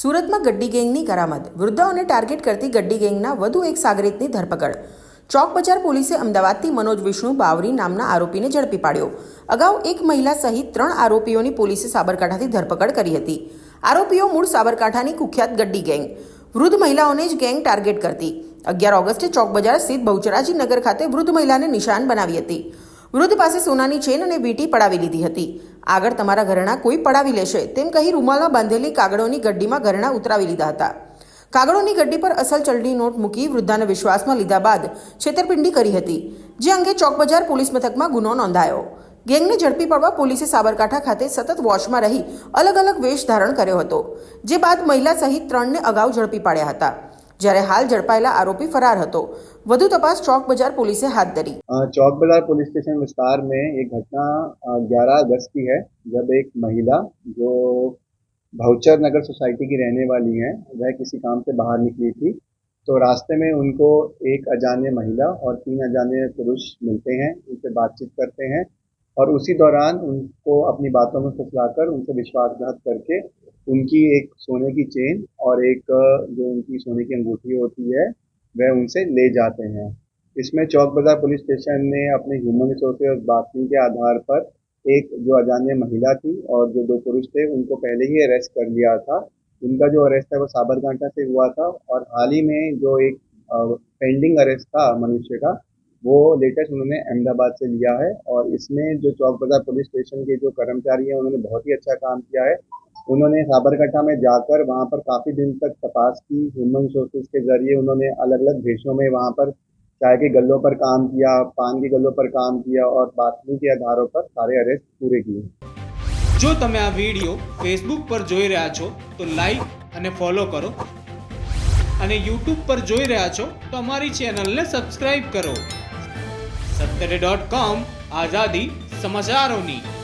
સુરતમાં ગડ્ડી ગેંગની કરામત વૃદ્ધાઓને ટાર્ગેટ કરતી ગડ્ડી ગેંગના વધુ એક સાગરીતની ધરપકડ ચોક બજાર પોલીસે અમદાવાદથી મનોજ વિષ્ણુ બાવરી નામના આરોપીને ઝડપી પાડ્યો અગાઉ એક મહિલા સહિત ત્રણ આરોપીઓની પોલીસે સાબરકાંઠાથી ધરપકડ કરી હતી આરોપીઓ મૂળ સાબરકાંઠાની કુખ્યાત ગડ્ડી ગેંગ વૃદ્ધ મહિલાઓને જ ગેંગ ટાર્ગેટ કરતી અગિયાર ઓગસ્ટે ચોક બજાર સ્થિત બહુચરાજી નગર ખાતે વૃદ્ધ મહિલાને નિશાન બનાવી હતી વૃદ્ધ પાસે સોનાની ચેન અને વીંટી પડાવી લીધી હતી આગળ તમારા ઘરેણા કોઈ પડાવી લેશે તેમ કહી રૂમાલમાં બાંધેલી કાગળોની ગડ્ડીમાં ઘરેણા ઉતરાવી લીધા હતા કાગળોની ગડ્ડી પર અસલ ચલણી નોટ મૂકી વૃદ્ધાને વિશ્વાસમાં લીધા બાદ છેતરપિંડી કરી હતી જે અંગે ચોકબજાર પોલીસ મથકમાં ગુનો નોંધાયો ગેંગને ઝડપી પડવા પોલીસે સાબરકાંઠા ખાતે સતત વોચમાં રહી અલગ અલગ વેશ ધારણ કર્યો હતો જે બાદ મહિલા સહિત ત્રણને અગાઉ ઝડપી પાડ્યા હતા ज्यारे हाल जड़पायला आरोपी फरार હતો વધુ तपास ચોક બજાર પોલીસે હાથ ધરી ચોક બજાર પોલીસ સ્ટેશન વિસ્તાર મે 11 اگસ્ટની હે જબ એક મહિલા જો ભવચરનગર સોસાયટી કી રહેનેવાલી હે વહ કિસ કામ પે બહાર નીકલી થી તો રાસ્તે મે ઉનકો એક અજાને મહિલા ઓર 3 અજાને પુરુષ મિલતે હે ઇનસે વાતચીત કરતે હે ઓર ઉસી દોરાન ઉનકો apni baaton me phuslaakar unse vishwas ghat karke उनकी एक सोने की चेन और एक जो उनकी सोने की अंगूठी होती है वह उनसे ले जाते हैं इसमें चौक बाजार पुलिस स्टेशन ने अपने ह्यूमन रिसोर्सेज और बातचीत के आधार पर एक जो अजान्य महिला थी और जो दो पुरुष थे उनको पहले ही अरेस्ट कर लिया था उनका जो अरेस्ट है वो साबरकांठा से हुआ था और हाल ही में जो एक पेंडिंग अरेस्ट था मनुष्य का वो लेटेस्ट उन्होंने अहमदाबाद से लिया है और इसमें जो चौक बाजार पुलिस स्टेशन के जो कर्मचारी हैं उन्होंने बहुत ही अच्छा काम किया है उन्होंने साबरकटा में जाकर वहाँ पर काफ़ी दिन तक तपास की ह्यूमन सोर्सेज के ज़रिए उन्होंने अलग अलग देशों में वहाँ पर चाय के गलों पर काम किया पान के गलों पर काम किया और बातमी के आधारों पर सारे अरेस्ट पूरे किए आ वीडियो फेसबुक पर जो रहा छो तो लाइक अने फॉलो करो अने यूट्यूब पर जो रहा छो तो છો તો ने सब्सक्राइब करो सत्तरे डॉट कॉम आजादी समाचारों की